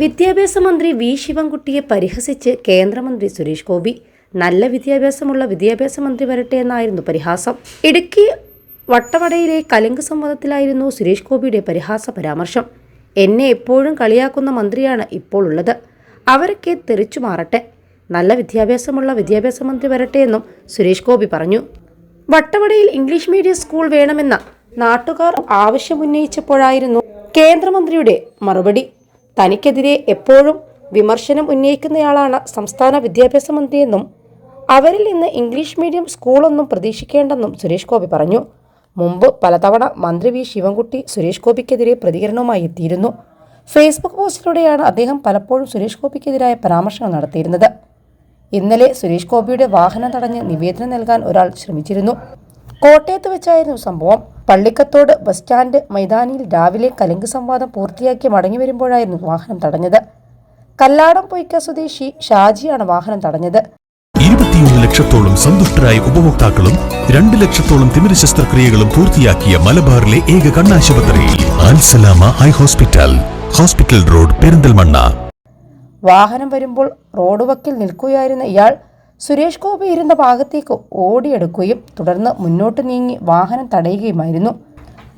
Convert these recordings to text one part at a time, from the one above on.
വിദ്യാഭ്യാസ മന്ത്രി വി ശിവൻകുട്ടിയെ പരിഹസിച്ച് കേന്ദ്രമന്ത്രി സുരേഷ് ഗോപി. നല്ല വിദ്യാഭ്യാസമുള്ള വിദ്യാഭ്യാസ മന്ത്രി വരട്ടെ എന്നായിരുന്നു പരിഹാസം. ഇടുക്കി വട്ടവടയിലെ കലിംഗ സംവാദത്തിലായിരുന്നു സുരേഷ് ഗോപിയുടെ പരിഹാസ പരാമർശം. എന്നെ എപ്പോഴും കളിയാക്കുന്ന മന്ത്രിയാണ് ഇപ്പോൾ ഉള്ളത്. അവരൊക്കെ തെറിച്ചു മാറട്ടെ. നല്ല വിദ്യാഭ്യാസമുള്ള വിദ്യാഭ്യാസ മന്ത്രി വരട്ടെ എന്നും സുരേഷ് ഗോപി പറഞ്ഞു. വട്ടവടയിൽ ഇംഗ്ലീഷ് മീഡിയം സ്കൂൾ വേണമെന്ന നാട്ടുകാർ ആവശ്യമുന്നയിച്ചപ്പോഴായിരുന്നു കേന്ദ്രമന്ത്രിയുടെ മറുപടി. തനിക്കെതിരെ എപ്പോഴും വിമർശനം ഉന്നയിക്കുന്നയാളാണ് സംസ്ഥാന വിദ്യാഭ്യാസ മന്ത്രിയെന്നും അവരിൽ നിന്ന് ഇംഗ്ലീഷ് മീഡിയം സ്കൂളൊന്നും പ്രതീക്ഷിക്കേണ്ടെന്നും സുരേഷ് ഗോപി പറഞ്ഞു. മുമ്പ് പലതവണ മന്ത്രി വി ശിവൻകുട്ടി സുരേഷ് ഗോപിക്കെതിരെ പ്രതികരണവുമായി എത്തിയിരുന്നു. ഫേസ്ബുക്ക് പോസ്റ്റിലൂടെയാണ് അദ്ദേഹം പലപ്പോഴും സുരേഷ് ഗോപിക്കെതിരായ പരാമർശങ്ങൾ നടത്തിയിരുന്നത്. ഇന്നലെ സുരേഷ് ഗോപിയുടെ വാഹനം തടഞ്ഞ് നിവേദനം നൽകാൻ ഒരാൾ ശ്രമിച്ചിരുന്നു. കോട്ടയത്ത് വെച്ചായിരുന്നു സംഭവം. പള്ളിക്കത്തോട് ബസ് സ്റ്റാൻഡ് മൈതാനിയിൽ രാവിലെ കലിംഗ് സംവാദം പൂർത്തിയാക്കി മടങ്ങി വരുമ്പോഴായിരുന്നു വാഹനം തടഞ്ഞത്. കല്ലാടം പൊയ്ക്ക സ്വദേശി ഷാജിയാണ് വാഹനം തടഞ്ഞത്. ഇരുപത്തിയൊന്ന് ലക്ഷത്തോളം സന്തുഷ്ടരായ ഉപഭോക്താക്കളും രണ്ട് ലക്ഷത്തോളം തിമിര ശസ്ത്രക്രിയകളും പൂർത്തിയാക്കിയ മലബാറിലെ ഏക കണ്ണാശുപത്രിയിൽ Alsalama eye hospital hospital road Perinthalmanna. വാഹനം വരുമ്പോൾ റോഡ് വക്കിൽ നിൽക്കുകയായിരുന്ന ഇയാൾ സുരേഷ് ഗോപി ഇരുന്ന ഭാഗത്തേക്ക് ഓടിയെടുക്കുകയും തുടർന്ന് മുന്നോട്ട് നീങ്ങി വാഹനം തടയുകയുമായിരുന്നു.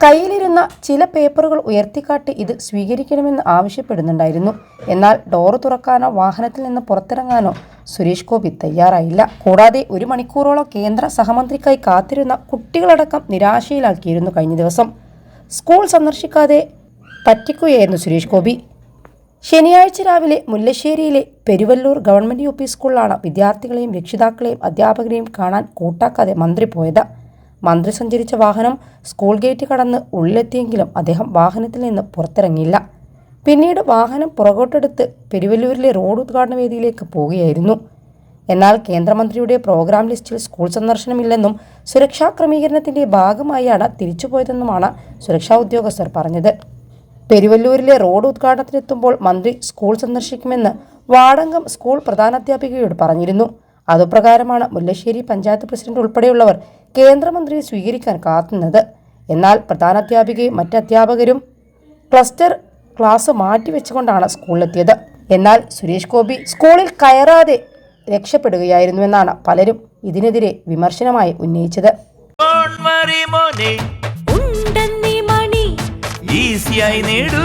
കയ്യിലിരുന്ന ചില പേപ്പറുകൾ ഉയർത്തിക്കാട്ടി ഇത് സ്വീകരിക്കണമെന്ന് ആവശ്യപ്പെടുന്നുണ്ടായിരുന്നു. എന്നാൽ ഡോറ് തുറക്കാനോ വാഹനത്തിൽ നിന്ന് പുറത്തിറങ്ങാനോ സുരേഷ് ഗോപി തയ്യാറായില്ല. കൂടാതെ ഒരു മണിക്കൂറോളം കേന്ദ്ര സഹമന്ത്രിക്കായി കാത്തിരുന്ന കുട്ടികളടക്കം നിരാശയിലാക്കിയിരുന്നു കഴിഞ്ഞ ദിവസം. സ്കൂൾ സന്ദർശിക്കാതെ പറ്റിക്കുകയായിരുന്നു സുരേഷ് ഗോപി. ശനിയാഴ്ച രാവിലെ മുല്ലശ്ശേരിയിലെ പെരുവല്ലൂർ ഗവൺമെന്റ് യു പി സ്കൂളിലാണ് വിദ്യാർത്ഥികളെയും രക്ഷിതാക്കളെയും അധ്യാപകരെയും കാണാൻ കൂട്ടാക്കാതെ മന്ത്രി പോയത്. മന്ത്രി സഞ്ചരിച്ച വാഹനം സ്കൂൾ ഗേറ്റ് കടന്ന് ഉള്ളിലെത്തിയെങ്കിലും അദ്ദേഹം വാഹനത്തിൽ നിന്ന് പുറത്തിറങ്ങിയില്ല. പിന്നീട് വാഹനം പുറകോട്ടെടുത്ത് പെരുവല്ലൂരിലെ റോഡ് ഉദ്ഘാടന വേദിയിലേക്ക് പോവുകയായിരുന്നു. എന്നാൽ കേന്ദ്രമന്ത്രിയുടെ പ്രോഗ്രാം ലിസ്റ്റിൽ സ്കൂൾ സന്ദർശനമില്ലെന്നും സുരക്ഷാ ക്രമീകരണത്തിന്റെ ഭാഗമായാണ് തിരിച്ചുപോയതെന്നുമാണ് സുരക്ഷാ ഉദ്യോഗസ്ഥർ പറഞ്ഞത്. പെരുവല്ലൂരിലെ റോഡ് ഉദ്ഘാടനത്തിനെത്തുമ്പോൾ മന്ത്രി സ്കൂൾ സന്ദർശിക്കുമെന്ന് വാടങ്കം സ്കൂൾ പ്രധാനാധ്യാപികയോട് പറഞ്ഞിരുന്നു. അതുപ്രകാരമാണ് മുല്ലശ്ശേരി പഞ്ചായത്ത് പ്രസിഡന്റ് ഉൾപ്പെടെയുള്ളവർ കേന്ദ്രമന്ത്രിയെ സ്വീകരിക്കാൻ കാത്തുന്നത്. എന്നാൽ പ്രധാനാധ്യാപികയും മറ്റ് അധ്യാപകരും ക്ലസ്റ്റർ ക്ലാസ് മാറ്റിവെച്ചുകൊണ്ടാണ് സ്കൂളിലെത്തിയത്. എന്നാൽ സുരേഷ് ഗോപി സ്കൂളിൽ കയറാതെ രക്ഷപ്പെടുകയായിരുന്നുവെന്നാണ് പലരും ഇതിനെതിരെ വിമർശനമായി ഉന്നയിച്ചത്. ഈസിയായി നേടൂ.